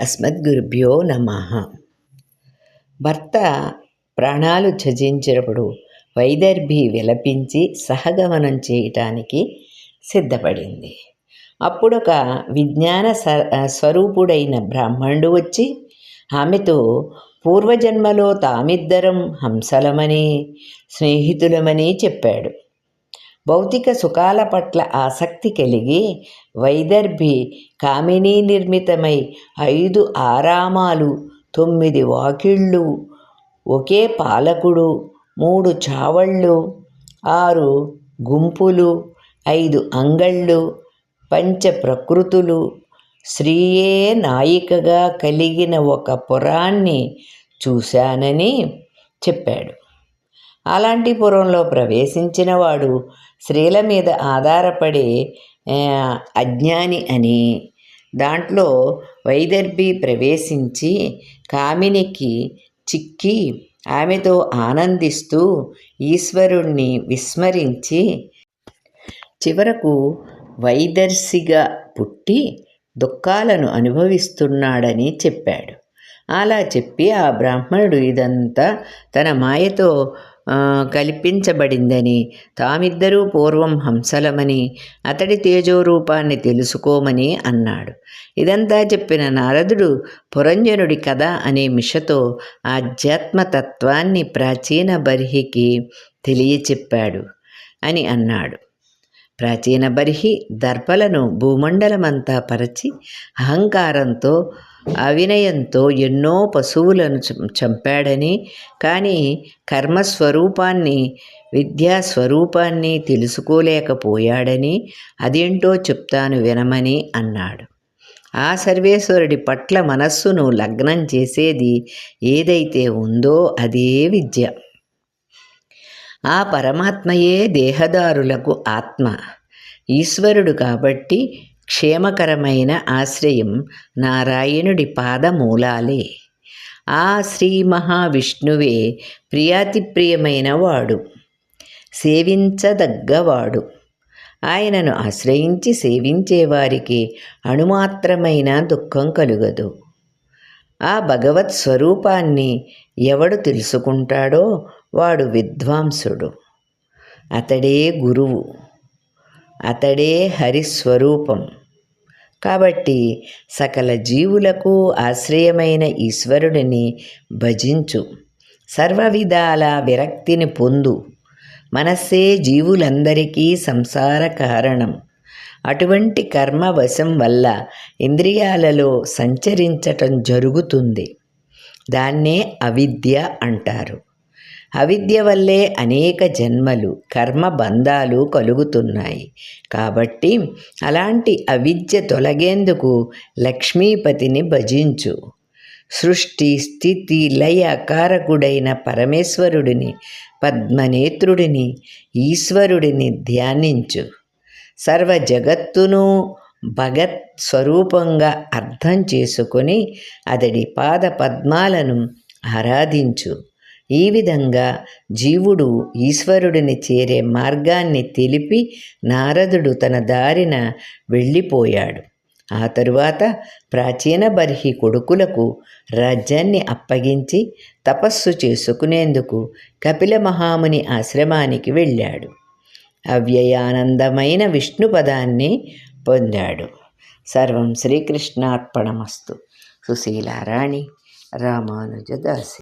అస్మద్గురుభ్యో నమ. భర్త ప్రాణాలు ఛజించినప్పుడు వైదర్భి విలపించి సహగమనం చేయటానికి సిద్ధపడింది. అప్పుడొక విజ్ఞాన స్వరూపుడైన బ్రాహ్మణుడు వచ్చి ఆమెతో పూర్వజన్మలో తామిద్దరం హంసలమని స్నేహితులమని చెప్పాడు. భౌతిక సుఖాల పట్ల ఆసక్తి కలిగి వైదర్భి కామినీ నిర్మితమై ఐదు ఆరామాలు తొమ్మిది వాకిళ్ళు ఒకే పాలకుడు మూడు చావళ్ళు ఆరు గుంపులు ఐదు అంగళ్ళు పంచ ప్రకృతులు. స్త్రీయే నాయికగా కలిగిన ఒక పురాన్ని చూశానని చెప్పాడు. అలాంటి పురంలో ప్రవేశించిన వాడు స్త్రీల మీద ఆధారపడే అజ్ఞాని అని. దాంట్లో వైదర్భి ప్రవేశించి కామినికి చిక్కి ఆమెతో ఆనందిస్తూ ఈశ్వరుణ్ణి విస్మరించి చివరకు వైదర్శిగా పుట్టి దుఃఖాలను అనుభవిస్తున్నాడని చెప్పాడు. అలా చెప్పి ఆ బ్రాహ్మణుడు ఇదంతా తన మాయతో కల్పించబడిందని తామిద్దరూ పూర్వం హంసలమని అతడి తేజోరూపాన్ని తెలుసుకోమని అన్నాడు. ఇదంతా చెప్పిన నారదుడు పురంజనుడి కథ అనే మిషతో ఆధ్యాత్మతత్వాన్ని ప్రాచీన బర్హికి తెలియచెప్పాడు అని అన్నాడు. ప్రాచీన బర్హి దర్పలను భూమండలమంతా పరచి అహంకారంతో అవినయంతో ఎన్నో పశువులను చంపాడని కానీ కర్మస్వరూపాన్ని విద్యాస్వరూపాన్ని తెలుసుకోలేకపోయాడని అదేంటో చెప్తాను వినమని అన్నాడు. ఆ సర్వేశ్వరుడి పట్ల మనస్సును లగ్నం చేసేది ఏదైతే ఉందో అదే విద్య. ఆ పరమాత్మయే దేహదారులకు ఆత్మ. ఈశ్వరుడు కాబట్టి క్షేమకరమైన ఆశ్రయం నారాయణుడి పాదమూలాలే. ఆ శ్రీ మహావిష్ణువే ప్రియాతిప్రియమైన వాడు. సేవించదగ్గవాడు. ఆయనను ఆశ్రయించి సేవించేవారికి అణుమాత్రమైన దుఃఖం కలుగదు. ఆ భగవత్ స్వరూపాన్ని ఎవడు తెలుసుకుంటాడో వాడు విద్వాంసుడు. అతడే గురువు. అతడే హరిస్వరూపం. కాబట్టి సకల జీవులకు ఆశ్రయమైన ఈశ్వరుడిని భజించు. సర్వవిధాల విరక్తిని పొందు. మనస్సే జీవులందరికీ సంసార కారణం. అటువంటి కర్మవశం వల్ల ఇంద్రియాలలో సంచరించటం జరుగుతుంది. దాన్నే అవిద్య అంటారు. అవిద్య వల్లే అనేక జన్మలు కర్మ బంధాలు కలుగుతున్నాయి. కాబట్టి అలాంటి అవిద్య తొలగేందుకు లక్ష్మీపతిని భజించు. సృష్టి స్థితి లయ కారకుడైన పరమేశ్వరుడిని పద్మనేత్రుడిని ఈశ్వరుడిని ధ్యానించు. సర్వ జగత్తును భగత్ స్వరూపంగా అర్థం చేసుకొని అతడి పాద పద్మాలను ఆరాధించు. ఈ విధంగా జీవుడు ఈశ్వరుడిని చేరే మార్గాన్ని తెలిపి నారదుడు తన దారిన వెళ్ళిపోయాడు. ఆ తరువాత ప్రాచీన బర్హి కొడుకులకు రాజ్యాన్ని అప్పగించి తపస్సు చేసుకునేందుకు కపిల మహాముని ఆశ్రమానికి వెళ్ళాడు. అవ్యయానందమైన విష్ణు పదాన్ని పొందాడు. సర్వం శ్రీకృష్ణార్పణమస్తు. సుశీలారాణి రామానుజదాసి.